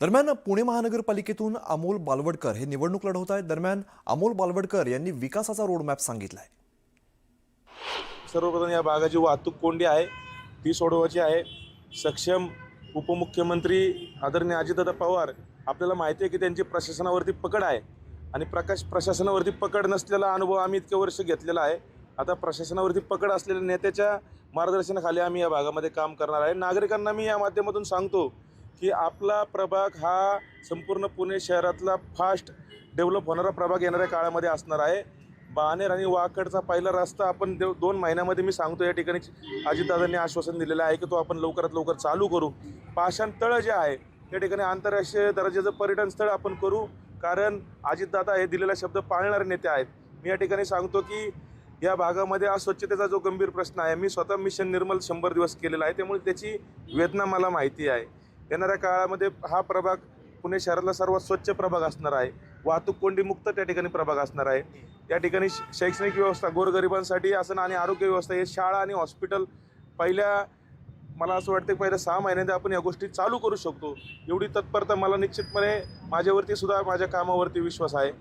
दरम्यान पुणे महानगरपालिकेतून अमोल बालवडकर हे निवडणूक लढवत आहेत. दरम्यान अमोल बालवडकर यांनी विकासाचा रोडमॅप आहे सर्वप्रथम या भागाची वाहतूक कोंडी आहे ती सोडवायची आहे. सक्षम उपमुख्यमंत्री आदरणीय अजितदादा पवार आपल्याला माहिती आहे की त्यांची प्रशासनावरती पकड आहे. आणि प्रकाश प्रशासनावरती पकड नसलेला अनुभव आम्ही इतके वर्ष घेतलेला आहे. आता प्रशासनावरती पकड असलेल्या नेत्याच्या मार्गदर्शनाखाली आम्ही या भागामध्ये काम करणार आहे. नागरिकांना मी या माध्यमातून सांगतो की आपला प्रभाग हा संपूर्ण पुणे शहरातला फास्ट डेव्हलप होणारा प्रभाग येणाऱ्या काळामध्ये असणार आहे. बाणेर आणि वाकडचा पहिला रस्ता आपण देव दोन महिन्यामध्ये मी सांगतो या ठिकाणी. अजितदादांनी आश्वासन दिलेलं आहे की तो आपण लवकरात लवकर चालू करू. पाषाण तळं जे आहे त्या ठिकाणी आंतरराष्ट्रीय दर्जाचं पर्यटन स्थळ आपण करू. कारण अजितदादा हे दिलेला शब्द पाळणारे नेते आहेत. मी या ठिकाणी सांगतो की या भागामध्ये अस्वच्छतेचा जो गंभीर प्रश्न आहे मी स्वतः मिशन निर्मल शंभर दिवस केलेला आहे. त्यामुळे त्याची वेदना मला माहिती आहे. येणाऱ्या काळामध्ये हा प्रभाग पुणे शहरातला सर्वात स्वच्छ प्रभाग असणार आहे. वाहतूक कोंडी मुक्त त्या ठिकाणी प्रभाग असणार आहे. या ठिकाणी शैक्षणिक व्यवस्था गोरगरिबांसाठी असणं आणि आरोग्य व्यवस्था हे शाळा आणि हॉस्पिटल पहिल्या मला असं वाटतं पहिल्या सहा महिन्यात आपण या गोष्टी चालू करू शकतो. एवढी तत्परता मला निश्चितपणे माझ्यावरती सुद्धा माझ्या कामावरती विश्वास आहे.